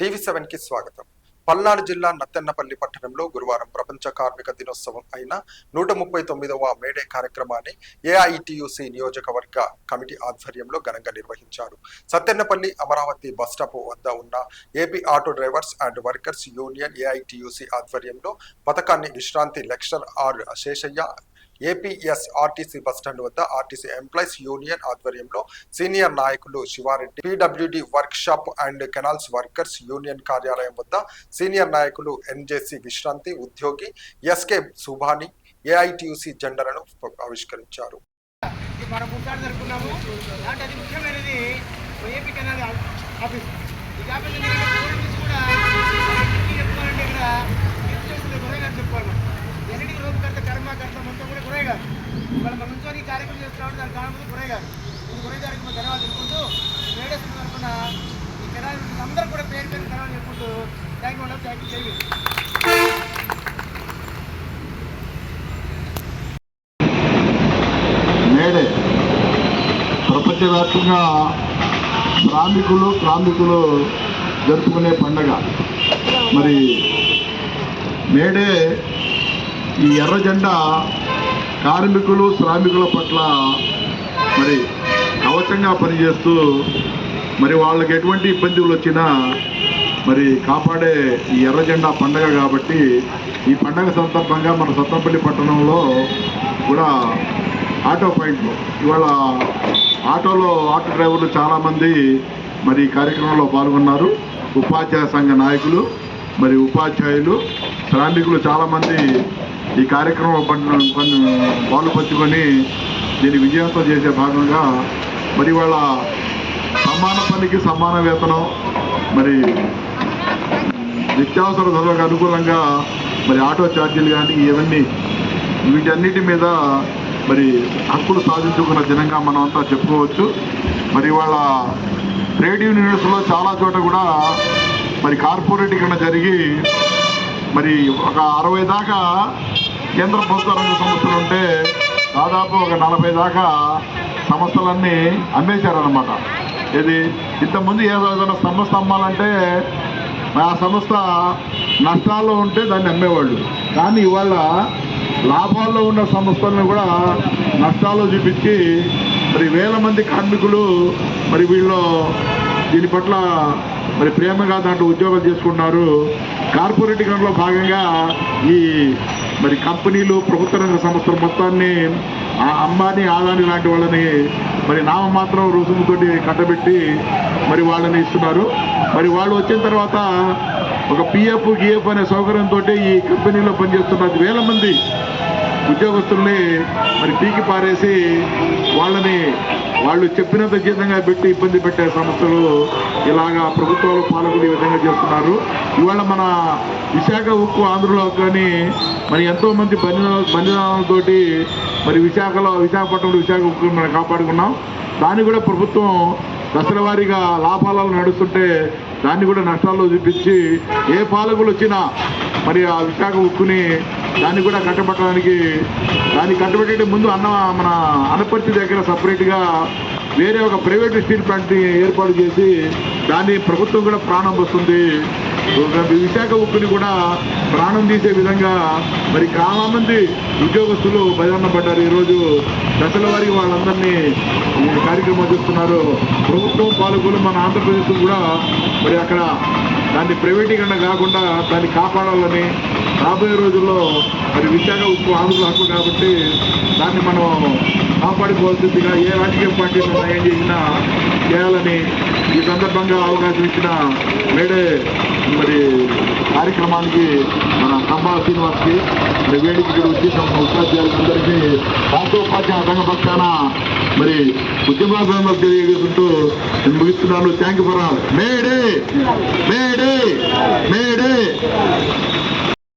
TV సెవెన్కి స్వాగతం. పల్నాడు జిల్లా నత్తెన్నపల్లి పట్టణంలో గురువారం ప్రపంచ కార్మిక దినోత్సవం అయిన నూట ముప్పై తొమ్మిదవ మేడే కార్యక్రమాన్ని ఏఐటియుసి నియోజకవర్గ కమిటీ ఆధ్వర్యంలో ఘనంగా నిర్వహించారు. సత్తెన్నపల్లి అమరావతి బస్టాప్ వద్ద ఉన్న AP auto drivers and workers union AITUC ఆధ్వర్యంలో పథకాన్ని విశ్రాంతి lecture R Seshaiah APS RTC bus stand వద్ద ఆర్టీసీ ఎంప్లాయీస్ యూనియన్ ఆధ్వర్యంలో సీనియర్ నాయకులు Sivareddy PWD workshop and canals workers union కార్యాలయం వద్ద సీనియర్ నాయకులు ఎన్జేసి విశ్రాంతి ఉద్యోగి ఎస్కే సుభాని ఏఐటియుసి జెండర్లను ఆవిష్కరించారు. మనం జరుపుకున్నాము. అది ముఖ్యమైనది ఏపీ కెనాల్ ఆఫీస్. ఈ ఆఫీస్ కూడా చెప్పుకోవాలంటే ఇక్కడ చెప్పుకోవాలి మనం ఎన్నిటికి రూపకర్త కర్మ కర్త మొత్తం కూడా గురయ్య గారు ఇవాళ మన నుంచి ఈ కార్యక్రమం చేస్తున్నాడు దాని కారణం గురయ్య గారు ఈ గురయ్య గారికి మన ధన్యవాదాలు చెప్పుకుంటూ లేడీస్ తరఫున ఈ కెనాల్ అందరూ కూడా పేరు పేరు ధన్యవాదాలు చెప్పుకుంటూ thank you thank you thank you May Day ప్రపంచవ్యాప్తంగా శ్రామికులు శ్రామికులు జరుపుకునే పండగ. మరి మేడే ఈ ఎర్ర జెండా కార్మికులు శ్రామికుల పట్ల మరి కవచంగా పనిచేస్తూ మరి వాళ్ళకి ఎటువంటి ఇబ్బందులు వచ్చినా మరి కాపాడే ఈ ఎర్ర జెండా పండగ కాబట్టి ఈ పండగ సందర్భంగా మన సత్తంపల్లి పట్టణంలో కూడా ఆటో పాయింట్లు. ఇవాళ ఆటోలో ఆటో డ్రైవర్లు చాలామంది మరి ఈ కార్యక్రమంలో పాల్గొన్నారు. ఉపాధ్యాయ సంఘ నాయకులు మరి ఉపాధ్యాయులు శ్రామికులు చాలామంది ఈ కార్యక్రమం పన్ను పన్ను పాలు పంచుకొని దీన్ని విజయవంతం చేసే భాగంగా మరి వాళ్ళ సమాన పనికి సమాన వేతనం మరి నిత్యావసర ధరలకు అనుకూలంగా మరి ఆటో ఛార్జీలు కానీ ఇవన్నీ వీటన్నిటి మీద మరి హక్కులు సాధించుకున్న దినంగా మనం అంతా చెప్పుకోవచ్చు. మరి వాళ్ళ ట్రేడ్ యూనియన్స్లో చాలా చోట కూడా మరి కార్పొరేటీకరణ జరిగి మరి ఒక అరవై దాకా కేంద్ర ప్రభుత్వ రంగ సంస్థలు ఉంటే దాదాపు ఒక నలభై దాకా సంస్థలన్నీ అమ్మేశారనమాట ఇది ఇంతకుముందు ఏదైనా సంస్థ అమ్మాలంటే ఆ సంస్థ నష్టాల్లో ఉంటే దాన్ని అమ్మేవాళ్ళు. కానీ ఇవాళ లాభాల్లో ఉన్న సంస్థలను కూడా నష్టాల్లో చూపించి మరి వేల మంది కార్మికులు మరి వీళ్ళు దీని పట్ల మరి ప్రేమగా దాంట్లో ఉద్యోగాలు చేసుకుంటున్నారు కార్పొరేటీకరణలో భాగంగా ఈ మరి కంపెనీలు ప్రభుత్వ రంగ సంస్థలు మొత్తాన్ని అంబానీ ఆదాని లాంటి వాళ్ళని మరి నామ మాత్రం రుసుముతోటి కట్టబెట్టి మరి వాళ్ళని ఇస్తున్నారు. మరి వాళ్ళు వచ్చిన తర్వాత ఒక పిఎఫ్ గిఎఫ్ అనే సౌకర్యంతో ఈ కంపెనీలో పనిచేస్తున్న వేల మంది ఉద్యోగస్తుల్ని మరి పీకి పారేసి వాళ్ళని వాళ్ళు చెప్పినంత జీతంగా పెట్టి ఇబ్బంది పెట్టే సంస్థలు ఇలాగా ప్రభుత్వాలు పాలకులు ఈ విధంగా చేస్తున్నారు. ఇవాళ మన విశాఖ ఉక్కు ఆంధ్రలో కానీ మరి ఎంతోమంది మంది బంధన మరి విశాఖలో విశాఖపట్నంలో విశాఖ ఉక్కు మనం కాపాడుకున్నాం. దాన్ని కూడా ప్రభుత్వం దశల వారీగా లాభాలలో నడుస్తుంటే దాన్ని కూడా నష్టాల్లో చూపించి ఏ పాలకులు వచ్చినా మరి ఆ విశాఖ ఉక్కుని దాన్ని కూడా కట్టబెట్టడానికి దాన్ని కట్టబెట్టే ముందు అన్న మన అనపర్తి దగ్గర సపరేట్గా వేరే ఒక ప్రైవేట్ స్టీల్ ప్లాంట్ని ఏర్పాటు చేసి దాన్ని ప్రభుత్వం కూడా ప్రాణం వస్తుంది విశాఖ ఉక్కుని కూడా ప్రాణం తీసే విధంగా మరి చాలా మంది ఉద్యోగస్తులు బహిరంగ పడ్డారు. ఈరోజు దశల వారి వాళ్ళందరినీ కార్యక్రమం చేస్తున్నారు. ప్రభుత్వం పాలకులు మన ఆంధ్రప్రదేశ్ కూడా మరి అక్కడ దాన్ని ప్రైవేటీకరణ కాకుండా దాన్ని కాపాడాలని రాబోయే రోజుల్లో మరి విశాఖ ఉక్కు ఆంధ్రుల హక్కు కాబట్టి దాన్ని మనం కాపాడుకోవాల్సిందిగా ఏ రాజకీయ పార్టీ నిర్ణయం చేసినా చేయాలని ఈ సందర్భంగా అవకాశం ఇచ్చిన మేడే మరి కార్యక్రమానికి మన కంబా శ్రీనివాస్కి మరి వేడికి ఇక్కడ వచ్చి తమ ఉపాధ్యాయులందరికీ రాష్ట్రోపాధ్యాయ సంఘ పక్షాన మరి ఉద్యమాభిమానులు తెలియజేస్తుంటూ నేను ముగిస్తున్నాను. Thank you for all May Day May Day May Day.